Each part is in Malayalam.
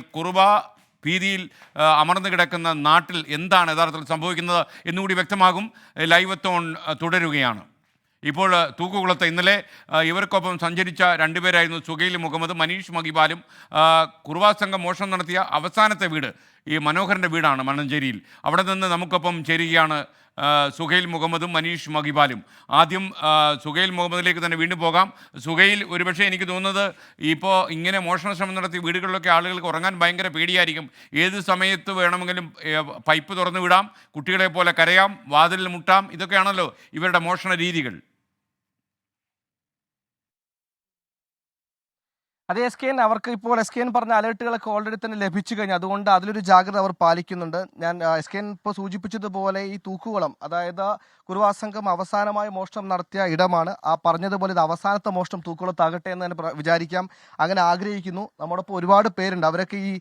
കുറുവ ഭീതിയിൽ അമർന്നു കിടക്കുന്ന നാട്ടിൽ എന്താണ് യഥാർത്ഥത്തിൽ സംഭവിക്കുന്നത് എന്നുകൂടി വ്യക്തമാകും. ലൈവത്തോൺ തുടരുകയാണ്. ഇപ്പോൾ തൂക്കുകുളത്ത് ഇന്നലെ ഇവർക്കൊപ്പം സഞ്ചരിച്ച രണ്ടുപേരായിരുന്നു സുഗൈൽ മുഹമ്മദ് മനീഷ് മഹിബാലും കുറുവാ സംഘം മോഷണം നടത്തിയ അവസാനത്തെ വീട് ഈ മനോഹരന്റെ വീടാണ് മണഞ്ചേരിയിൽ അവിടെ നിന്ന് നമുക്കൊപ്പം ചേരുകയാണ് സുഹൈൽ മുഹമ്മദും മനീഷ് മഹിബാലും ആദ്യം സുഹൈൽ മുഹമ്മദിലേക്ക് തന്നെ വീണ്ടും പോകാം. സുഹൈൽ ഒരുപക്ഷെ എനിക്ക് തോന്നുന്നത് ഇപ്പോൾ ഇങ്ങനെ മോഷണ ശ്രമം നടത്തി വീടുകളിലൊക്കെ ആളുകൾക്ക് ഉറങ്ങാൻ ഭയങ്കര പേടിയായിരിക്കും. ഏത് സമയത്ത് വേണമെങ്കിലും പൈപ്പ് തുറന്നു വിടാം കുട്ടികളെ പോലെ കരയാം വാതിലിൽ മുട്ടാം ഇതൊക്കെയാണല്ലോ ഇവരുടെ മോഷണ രീതികൾ. അതെ എസ് കെ എൻ അവർക്ക് ഇപ്പോൾ എസ് കെ എൻ പറഞ്ഞ അലേർട്ടുകളൊക്കെ ഓൾറെഡി തന്നെ ലഭിച്ചു കഴിഞ്ഞു. അതുകൊണ്ട് അതിലൊരു ജാഗ്രത അവർ പാലിക്കുന്നുണ്ട്. ഞാൻ എസ് കെ എൻ ഇപ്പോൾ സൂചിപ്പിച്ചതുപോലെ ഈ തൂക്കുകുളം അതായത് കുറുവാസംഘം അവസാനമായി മോഷണം നടത്തിയ ഇടമാണ്. ആ പറഞ്ഞതുപോലെ ഇത് അവസാനത്തെ മോഷണം തൂക്കുളത്താകട്ടെ എന്ന് തന്നെ വിചാരിക്കാം. അങ്ങനെ ആഗ്രഹിക്കുന്നു. നമ്മോടൊപ്പം ഒരുപാട് പേരുണ്ട്. അവരൊക്കെ ഈ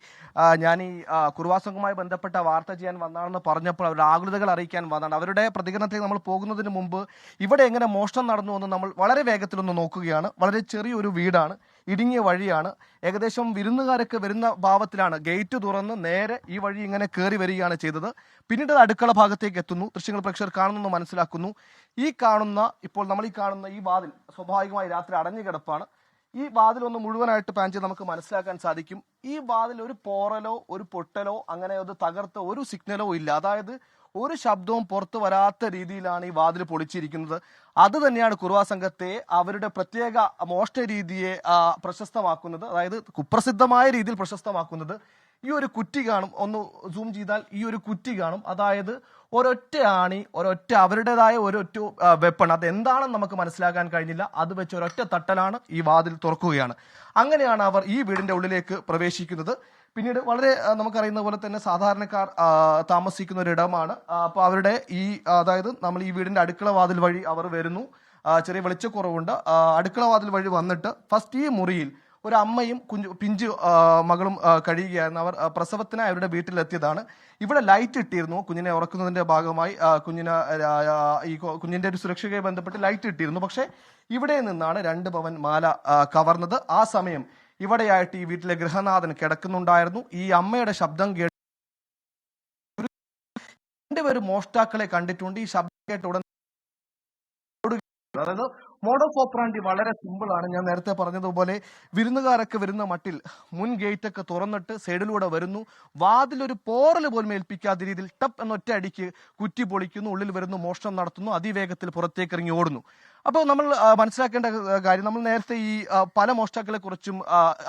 ഞാൻ ഈ കുറുവാസംഘവുമായി കുറുവാ സംഘവുമായി ബന്ധപ്പെട്ട വാർത്ത ചെയ്യാൻ വന്നാണെന്ന് പറഞ്ഞപ്പോൾ അവരുടെ ആകുലതകൾ അറിയിക്കാൻ വന്നാണ്. അവരുടെ പ്രതികരണത്തിലേക്ക് നമ്മൾ പോകുന്നതിന് മുമ്പ് ഇവിടെ എങ്ങനെ മോഷണം നടന്നു എന്ന് നമ്മൾ വളരെ വേഗത്തിലൊന്ന് നോക്കുകയാണ്. വളരെ ചെറിയൊരു വീടാണ്. ഇടുങ്ങിയ വഴിയാണ്. ഏകദേശം വിരുന്നുകാരൊക്കെ വരുന്ന ഭാവത്തിലാണ്. ഗേറ്റ് തുറന്ന് നേരെ ഈ വഴി ഇങ്ങനെ കയറി വരികയാണ് ചെയ്തത്. പിന്നീട് അടുക്കള ഭാഗത്തേക്ക് എത്തുന്നു. ദൃശ്യങ്ങൾ പ്രേക്ഷകർ കാണുന്നു മനസ്സിലാക്കുന്നു. ഈ കാണുന്ന ഇപ്പോൾ നമ്മൾ ഈ കാണുന്ന ഈ വാതിൽ സ്വാഭാവികമായി രാത്രി അടഞ്ഞു കിടപ്പാണ്. ഈ വാതിൽ ഒന്ന് മുഴുവനായിട്ട് പാൻ ചെയ്ത് നമുക്ക് മനസ്സിലാക്കാൻ സാധിക്കും. ഈ വാതിൽ ഒരു പോറലോ ഒരു പൊട്ടലോ അങ്ങനെ ഒരു തകർത്ത ഒരു സിഗ്നലോ ഇല്ല. അതായത് ഒരു ശബ്ദവും പുറത്തു വരാത്ത രീതിയിലാണ് ഈ വാതിൽ പൊളിച്ചിരിക്കുന്നത്. അത് തന്നെയാണ് കുറുവാ സംഘത്തെ അവരുടെ പ്രത്യേക മോഷ്ട രീതിയെ പ്രശസ്തമാക്കുന്നത്. അതായത് കുപ്രസിദ്ധമായ രീതിയിൽ പ്രശസ്തമാക്കുന്നത്. ഈ ഒരു കുറ്റി കാണും. ഒന്ന് സൂം ചെയ്താൽ ഈ ഒരു കുറ്റി കാണും. അതായത് ഒരൊറ്റ ആണി ഒരൊറ്റ അവരുടേതായ ഒരൊറ്റ വെപ്പൺ അത് എന്താണെന്ന് നമുക്ക് മനസ്സിലാക്കാൻ കഴിഞ്ഞില്ല. അത് വെച്ച് ഒരൊറ്റ തട്ടലാണ് ഈ വാതിൽ തുറക്കുകയാണ്. അങ്ങനെയാണ് അവർ ഈ വീടിന്റെ ഉള്ളിലേക്ക് പ്രവേശിക്കുന്നത്. പിന്നീട് വളരെ നമുക്കറിയുന്ന പോലെ തന്നെ സാധാരണക്കാർ താമസിക്കുന്ന ഒരു ഇടമാണ് അപ്പോൾ അവരുടെ ഈ അതായത് നമ്മൾ ഈ വീടിന്റെ അടുക്കള വാതിൽ വഴി അവർ വരുന്നു. ചെറിയ വെളിച്ചക്കുറവുണ്ട്. അടുക്കള വാതിൽ വഴി വന്നിട്ട് ഫസ്റ്റ് ഈ മുറിയിൽ ഒരു അമ്മയും കുഞ്ഞു പിഞ്ചു മകളും കഴിയുകയായിരുന്നു. അവർ പ്രസവത്തിനായി അവരുടെ വീട്ടിലെത്തിയതാണ്. ഇവിടെ ലൈറ്റ് ഇട്ടിരുന്നു. കുഞ്ഞിനെ ഉറക്കുന്നതിന്റെ ഭാഗമായി കുഞ്ഞിന് ഈ കുഞ്ഞിന്റെ ഒരു സുരക്ഷയുമായി ബന്ധപ്പെട്ട് ലൈറ്റ് ഇട്ടിരുന്നു. പക്ഷേ ഇവിടെ നിന്നാണ് രണ്ട് പവൻ മാല കവർന്നത്. ആ സമയം ഇവിടെയായിട്ട് ഈ വീട്ടിലെ ഗൃഹനാഥൻ കിടക്കുന്നുണ്ടായിരുന്നു. ഈ അമ്മയുടെ ശബ്ദം കേട്ട് രണ്ടുപേരും മോഷ്ടാക്കളെ കണ്ടിട്ടുണ്ട്. ഈ ശബ്ദം കേട്ട് ഉടൻ ഓടുകയാണ്. അതായത് ഓഫ് ഓപ്പറാൻഡി വളരെ സിമ്പിൾ ആണ്. ഞാൻ നേരത്തെ പറഞ്ഞതുപോലെ വിരുന്നുകാരൊക്കെ വരുന്ന മട്ടിൽ മുൻ ഗേറ്റ് ഒക്കെ തുറന്നിട്ട് സൈഡിലൂടെ വരുന്നു. വാതിൽ ഒരു പോറൽ പോലും ഏൽപ്പിക്കാത്ത രീതിയിൽ ടപ്പ് എന്നൊറ്റ അടിക്ക് കുറ്റി പൊളിക്കുന്നു. ഉള്ളിൽ വരുന്നു മോഷണം നടത്തുന്നു. അതിവേഗത്തിൽ പുറത്തേക്ക് ഇറങ്ങി ഓടുന്നു. അപ്പോൾ നമ്മൾ മനസ്സിലാക്കേണ്ട കാര്യം നമ്മൾ നേരത്തെ ഈ പല മോഷ്ടാക്കളെ കുറിച്ചും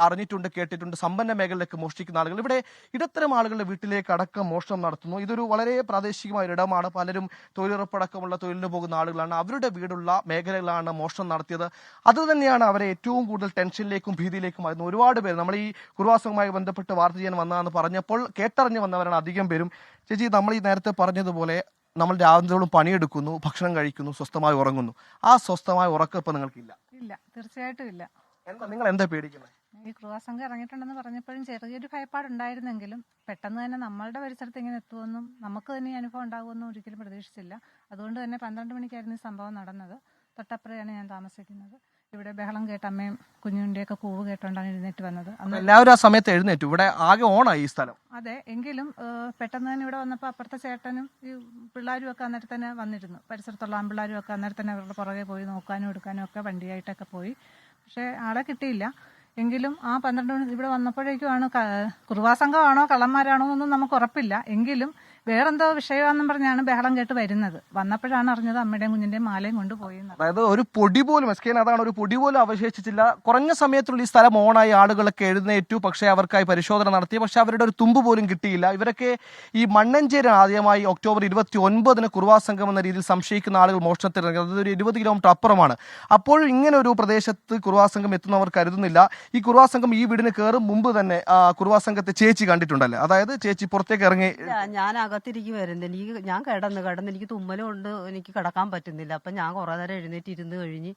അറിഞ്ഞിട്ടുണ്ട് കേട്ടിട്ടുണ്ട്. സമ്പന്ന മേഖലയിലേക്ക് മോഷ്ടിക്കുന്ന ആളുകൾ. ഇവിടെ ഇടത്തരം ആളുകളുടെ വീട്ടിലേക്ക് അടക്കം മോഷണം നടത്തുന്നു. ഇതൊരു വളരെ പ്രാദേശികമായ ഒരിടമാണ്. പലരും തൊഴിലുറപ്പടക്കമുള്ള തൊഴിലിന് പോകുന്ന ആളുകളാണ്. അവരുടെ വീടുള്ള മേഖലകളാണ് മോഷണം നടത്തിയത്. അത് തന്നെയാണ് അവരെ ഏറ്റവും കൂടുതൽ ടെൻഷനിലേക്കും ഭീതിയിലേക്കും ആയിരുന്നു ഒരുപാട് പേര് നമ്മൾ ഈ കുറുവാസവുമായി ബന്ധപ്പെട്ട് വാർത്ത ചെയ്യാൻ വന്നതെന്ന് പറഞ്ഞപ്പോൾ കേട്ടറിഞ്ഞ് വന്നവരാണ് അധികം പേരും. ചേച്ചി നമ്മൾ ഈ നേരത്തെ പറഞ്ഞതുപോലെ നമ്മൾ രാവിലെ പണിയെടുക്കുന്നു ഭക്ഷണം കഴിക്കുന്നു സ്വസ്ഥമായി ഉറങ്ങുന്നു. ആ സ്വസ്ഥമായ ഉറക്കം ഇപ്പൊ നിങ്ങൾക്കില്ല. ഇല്ല തീർച്ചയായിട്ടും ഇല്ല. എന്താ നിങ്ങൾ എന്താ പേടിക്കുന്നത്? ഈ കൃവാസംഘം സംഘം ഇറങ്ങിയിട്ടുണ്ടെന്ന് പറഞ്ഞപ്പോഴും ചെറിയൊരു ഭയപ്പാടുണ്ടായിരുന്നെങ്കിലും പെട്ടെന്ന് തന്നെ നമ്മളുടെ പരിസരത്ത് ഇങ്ങനെ എത്തുമെന്നും നമുക്ക് തന്നെ ഈ അനുഭവം ഉണ്ടാകുമെന്നും ഒരിക്കലും പ്രതീക്ഷിച്ചില്ല. അതുകൊണ്ട് തന്നെ പന്ത്രണ്ട് മണിക്കായിരുന്നു ഈ സംഭവം നടന്നത്. തൊട്ടപ്പുറയാണ് ഞാൻ താമസിക്കുന്നത്. ഇവിടെ ബഹളം കേട്ട അമ്മയും കുഞ്ഞുണ്ടിയൊക്കെ കൂവ് കേട്ടോണ്ടാണ് എഴുന്നേറ്റ് വന്നത്. അന്ന് എല്ലാവരും ആ സമയത്ത് എഴുന്നേറ്റു. ഇവിടെ ആകെ ഓണായി ഈ സ്ഥലം. അതെ എങ്കിലും ഏഹ്, പെട്ടെന്ന് തന്നെ ഇവിടെ വന്നപ്പോൾ അപ്പുറത്തെ ചേട്ടനും ഈ പിള്ളേരും ഒക്കെ അന്നേരം തന്നെ വന്നിരുന്നു. പരിസരത്തുള്ള ആൺപിള്ളേരും ഒക്കെ അന്നേരം തന്നെ അവരുടെ പുറകെ പോയി നോക്കാനും എടുക്കാനും ഒക്കെ വണ്ടിയായിട്ടൊക്കെ പോയി. പക്ഷേ ആളെ കിട്ടിയില്ല. എങ്കിലും ആ പന്ത്രണ്ട് മണി ഇവിടെ വന്നപ്പോഴേക്കുമാണ് ക- കുറുവാ സംഘമാണോ കള്ളന്മാരാണോ എന്നൊന്നും നമുക്ക് ഉറപ്പില്ല. എങ്കിലും വേറെന്തോ വിഷയമാണെന്നും പറഞ്ഞാണ് ബഹളം കേട്ട് വരുന്നത്. വന്നപ്പോഴാണ് അറിഞ്ഞത് അമ്മയുടെയും കുഞ്ഞിന്റെയും മാലയും കൊണ്ട് പോയി അതായത് ഒരു പൊടി പോലും എസ് കെ അതാണ് ഒരു പൊടി പോലും അവശേഷിച്ചില്ല. കുറഞ്ഞ സമയത്തുള്ള ഈ സ്ഥലം ഓണായി ആളുകളൊക്കെ എഴുന്നേറ്റു. പക്ഷേ അവർക്കായി പരിശോധന നടത്തി. പക്ഷെ അവരുടെ ഒരു തുമ്പ് പോലും കിട്ടിയില്ല. ഇവരൊക്കെ ഈ മണ്ണഞ്ചേരി ആദ്യമായി ഒക്ടോബർ ഇരുപത്തി ഒൻപതിന് കുറുവാ സംഘം എന്ന രീതിയിൽ സംശയിക്കുന്ന ആളുകൾ മോഷണത്തിൽ ഇറങ്ങി. അതായത് ഒരു ഇരുപത് കിലോമീറ്റർ അപ്പുറമാണ്. അപ്പോൾ ഇങ്ങനെ ഒരു പ്രദേശത്ത് കുറുവാ സംഘം എത്തുന്നവർ കരുതുന്നില്ല. ഈ കുറുവാ സംഘം ഈ വീടിന് കയറും മുമ്പ് തന്നെ കുറുവാ സംഘത്തെ ചേച്ചി കണ്ടിട്ടുണ്ടല്ലേ? അതായത് ചേച്ചി പുറത്തേക്ക് ഇറങ്ങി ഞാൻ അകത്തിരിക്കുവായിരുന്നു എനിക്ക് ഞാൻ കിടന്ന് കിടന്ന് എനിക്ക് തുമ്മലും ഉണ്ട് എനിക്ക് കിടക്കാൻ പറ്റുന്നില്ല. അപ്പം ഞാൻ കുറേ നേരം എഴുന്നേറ്റ് ഇരുന്ന് കഴിഞ്ഞ്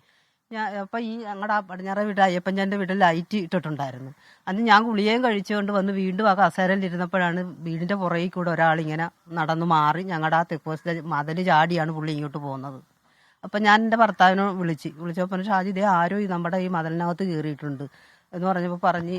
ഞാൻ അപ്പം ഈ ഞങ്ങളുടെ പടിഞ്ഞാറ വീട് അയ്യപ്പന്റെ വീട്ടിൽ ലൈറ്റ് ഇട്ടിട്ടുണ്ടായിരുന്നു. അന്ന് ഞാൻ ഗുളികയും കഴിച്ചുകൊണ്ട് വന്ന് വീണ്ടും ആ കസേരയിലിരുന്നപ്പോഴാണ് വീടിന്റെ പുറകിൽ കൂടെ ഒരാളിങ്ങനെ നടന്നു മാറി ഞങ്ങളുടെ ആ തെക്കോസിലെ മതിൽ ചാടിയാണ് പുള്ളി ഇങ്ങോട്ട് പോകുന്നത്. അപ്പം ഞാൻ എന്റെ ഭർത്താവിനെ വിളിച്ച് വിളിച്ചപ്പോൾ ഷാജി ഇതേ ആരോ ഈ നമ്മുടെ ഈ മതിലിനകത്ത് കയറിയിട്ടുണ്ട്. എന്ന് പറഞ്ഞപ്പോൾ പറഞ്ഞ്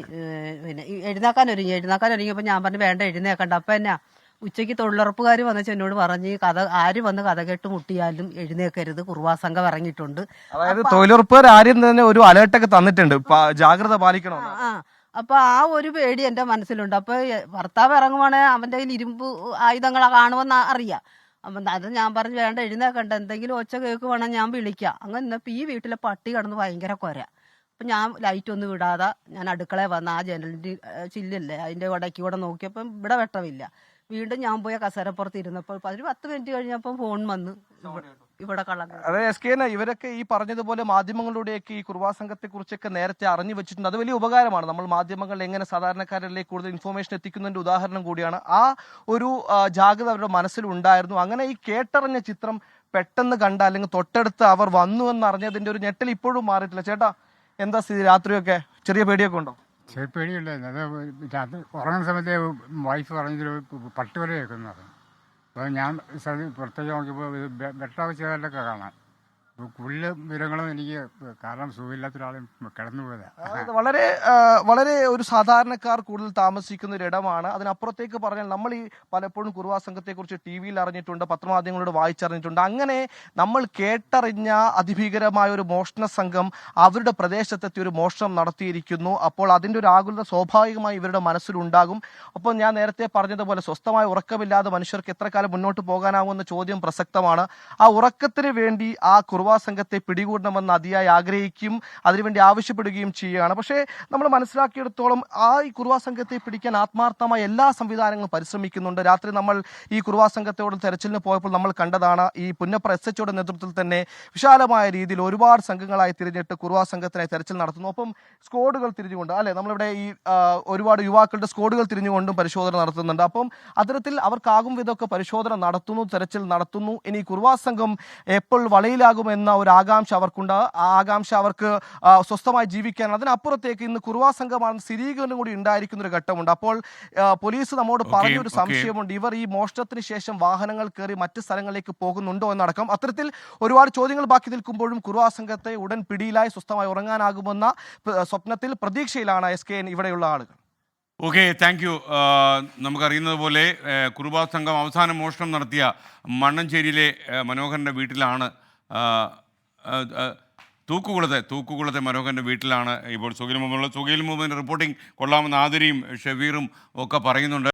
പിന്നെ എഴുന്നേക്കാൻ ഒരുങ്ങി എഴുന്നേക്കാൻ ഒരുങ്ങിയപ്പോൾ ഞാൻ പറഞ്ഞു വേണ്ട എഴുന്നേക്കണ്ട. അപ്പം എന്നാ? ഉച്ചയ്ക്ക് തൊഴിലുറപ്പുകാർ വന്നിച്ച് എന്നോട് പറഞ്ഞ് കഥ ആര് വന്ന് കഥ കേട്ട് മുട്ടിയാലും എഴുന്നേക്കരുത്. കുറുവാ സംഘം ഇറങ്ങിയിട്ടുണ്ട്. അതായത് തൊഴിലുറപ്പുകാർ ആരും തന്നെ ഒരു അലേർട്ടൊക്കെ തന്നിട്ടുണ്ട്. ജാഗ്രത പാലിക്കണം ആ, അപ്പൊ ആ ഒരു പേടി എന്റെ മനസ്സിലുണ്ട്. അപ്പൊ ഭർത്താവ് ഇറങ്ങുവാണെ അവന്റെ കയ്യിൽ ഇരുമ്പ് ആയുധങ്ങൾ കാണുമെന്ന് അറിയാം. അപ്പം അത് ഞാൻ പറഞ്ഞു വേണ്ട എഴുന്നേക്കണ്ട. എന്തെങ്കിലും ഒച്ച കേൾക്കുവാണെങ്കിൽ ഞാൻ വിളിക്കാം. അങ്ങനെ ഇന്നപ്പോ ഈ വീട്ടിലെ പട്ടി കിടന്ന് ഭയങ്കര കൊര. അപ്പൊ ഞാൻ ലൈറ്റ് ഒന്നും വിടാതെ ഞാൻ അടുക്കളയിൽ വന്ന ആ ജനലിന്റെ ഏ, ചില്ലല്ലേ അതിന്റെ ഇടയ്ക്ക് കൂടെ നോക്കിയപ്പം ഇവിടെ വെട്ടമില്ല. വീണ്ടും ഞാൻ പോയ കസേരപ്പുറത്ത് ഇരുന്നപ്പോൾ ഒരു പത്ത് മിനിറ്റ് കഴിഞ്ഞപ്പോൾ ഫോൺ വന്നു. ഇവിടെ- അതെ എസ് കെ ഇവരൊക്കെ ഈ പറഞ്ഞതുപോലെ മാധ്യമങ്ങളിലൂടെയൊക്കെ ഈ കുർവാ സംഘത്തെ കുറിച്ചൊക്കെ നേരത്തെ അറിഞ്ഞു വെച്ചിട്ടുണ്ട്. അത് വലിയ ഉപകാരമാണ്. നമ്മൾ മാധ്യമങ്ങൾ എങ്ങനെ സാധാരണക്കാരിലേക്ക് കൂടുതൽ ഇൻഫോർമേഷൻ എത്തിക്കുന്നതിന്റെ ഉദാഹരണം കൂടിയാണ്. ആ ഒരു ജാഗ്രത അവരുടെ മനസ്സിൽ ഉണ്ടായിരുന്നു അങ്ങനെ ഈ കേട്ടറിഞ്ഞ ചിത്രം പെട്ടെന്ന് കണ്ട അല്ലെങ്കിൽ തൊട്ടടുത്ത് അവർ വന്നു എന്ന് അറിഞ്ഞതിന്റെ ഒരു ഞെട്ടൽ ഇപ്പോഴും മാറിയിട്ടില്ല. ചേട്ടാ എന്താ സ്ഥിതി? രാത്രിയൊക്കെ ചെറിയ പേടിയൊക്കെ ഉണ്ടോ? പേടിയുണ്ടായിരുന്നു അത് ഉറങ്ങുന്ന സമയത്ത് വൈഫ് പറഞ്ഞൊരു പട്ടുവല കേൾക്കുന്നത് അപ്പോൾ ഞാൻ പുറത്തേക്ക് നോക്കിയപ്പോൾ ഇത് കാണാൻ വിവരങ്ങളും എനിക്ക് കാരണം സുഖമില്ലാത്ത ഒരാളും കിടന്നു പോയതാണ് അതായത് വളരെ വളരെ ഒരു സാധാരണക്കാർ കൂടുതൽ താമസിക്കുന്ന ഒരു ഇടമാണ്. അതിനപ്പുറത്തേക്ക് പറഞ്ഞാൽ നമ്മൾ ഈ പലപ്പോഴും കുറുവാ സംഘത്തെ കുറിച്ച് ടി വിയിൽ അറിഞ്ഞിട്ടുണ്ട് പത്രമാധ്യമങ്ങളോട് വായിച്ചറിഞ്ഞിട്ടുണ്ട്. അങ്ങനെ നമ്മൾ കേട്ടറിഞ്ഞ അതിഭീകരമായ ഒരു മോഷണ സംഘം അവരുടെ പ്രദേശത്തെത്തി ഒരു മോഷണം നടത്തിയിരിക്കുന്നു. അപ്പോൾ അതിന്റെ ഒരു ആകുലത സ്വാഭാവികമായി ഇവരുടെ മനസ്സിലുണ്ടാകും. അപ്പോൾ ഞാൻ നേരത്തെ പറഞ്ഞതുപോലെ സ്വസ്ഥമായ ഉറക്കമില്ലാതെ മനുഷ്യർക്ക് എത്ര കാലം മുന്നോട്ട് പോകാനാവുമെന്ന ചോദ്യം പ്രസക്തമാണ്. ആ ഉറക്കത്തിന് വേണ്ടി ആ കുറുവാ സംഘത്തെ പിടികൂടണമെന്ന് അതിയായി ആഗ്രഹിക്കും അതിനുവേണ്ടി ആവശ്യപ്പെടുകയും ചെയ്യുകയാണ്. പക്ഷേ നമ്മൾ മനസ്സിലാക്കിയെടുത്തോളം ആ ഈ കുറുവാ സംഘത്തെ പിടിക്കാൻ ആത്മാർത്ഥമായ എല്ലാ സംവിധാനങ്ങളും പരിശ്രമിക്കുന്നുണ്ട്. രാത്രി നമ്മൾ ഈ കുറുവാ സംഘത്തോട് തെരച്ചിലിന് പോയപ്പോൾ നമ്മൾ കണ്ടതാണ് ഈ പുന്നപ്ര എസ് എച്ചോയുടെ നേതൃത്വത്തിൽ തന്നെ വിശാലമായ രീതിയിൽ ഒരുപാട് സംഘങ്ങളായി തിരിഞ്ഞിട്ട് കുറുവാ സംഘത്തിനായി തെരച്ചിൽ നടത്തുന്നു. ഒപ്പം സ്ക്വാഡുകൾ തിരിഞ്ഞുകൊണ്ട് അല്ലെ? നമ്മളിവിടെ ഈ ഒരുപാട് യുവാക്കളുടെ സ്ക്വാഡുകൾ തിരിഞ്ഞുകൊണ്ടും പരിശോധന നടത്തുന്നുണ്ട്. അപ്പം അത്തരത്തിൽ അവർക്കാകും വിധമൊക്കെ പരിശോധന നടത്തുന്നു തെരച്ചിൽ നടത്തുന്നു. ഇനി കുറുവാ സംഘം എപ്പോൾ വളയിലാകുമെന്ന ഒരു ആകാംക്ഷ അവർക്കുണ്ട്. ആ ആകാംക്ഷ അവർക്ക് സ്വസ്ഥമായി ജീവിക്കാൻ. അതിനപ്പുറത്തേക്ക് ഇന്ന് കുറുവാ സംഘമാണ് സ്ഥിരീകരണം കൂടി ഉണ്ടായിരിക്കുന്ന ഒരു ഘട്ടമുണ്ട്. അപ്പോൾ പോലീസ് നമ്മോട് പറഞ്ഞൊരു. സംശയമുണ്ട്. ഇവർ ഈ മോഷണത്തിന് ശേഷം വാഹനങ്ങൾ കയറി മറ്റ് സ്ഥലങ്ങളിലേക്ക് പോകുന്നുണ്ടോ എന്നടക്കം. അത്തരത്തിൽ ഒരുപാട് ചോദ്യങ്ങൾ ബാക്കി നിൽക്കുമ്പോഴും കുറുവാ സംഘത്തെ ഉടൻ പിടിയിലായി സ്വസ്ഥമായി ഉറങ്ങാനാകുമെന്ന സ്വപ്നത്തിൽ പ്രതീക്ഷയിലാണ് എസ് കെ എൻ ഇവിടെയുള്ള ആളുകൾ. Okay thank you. നമുക്കറിയുന്നത് പോലെ കുറുബാ സംഘം അവസാന മോഷണം നടത്തിയ മണ്ണഞ്ചേരിയിലെ മനോഹരന്റെ വീട്ടിലാണ് തൂക്കുകുളത്തെ തൂക്കുകുളത്തെ മനോഹരന്റെ വീട്ടിലാണ് ഇപ്പോൾ സുഖീൽ മുഹമ്മദ് സുഖീൽ മുഹമ്മദിന്റെ റിപ്പോർട്ടിംഗ് കൊള്ളാമെന്ന് ആതിരയും ഷെബീറും ഒക്കെ പറയുന്നുണ്ട്.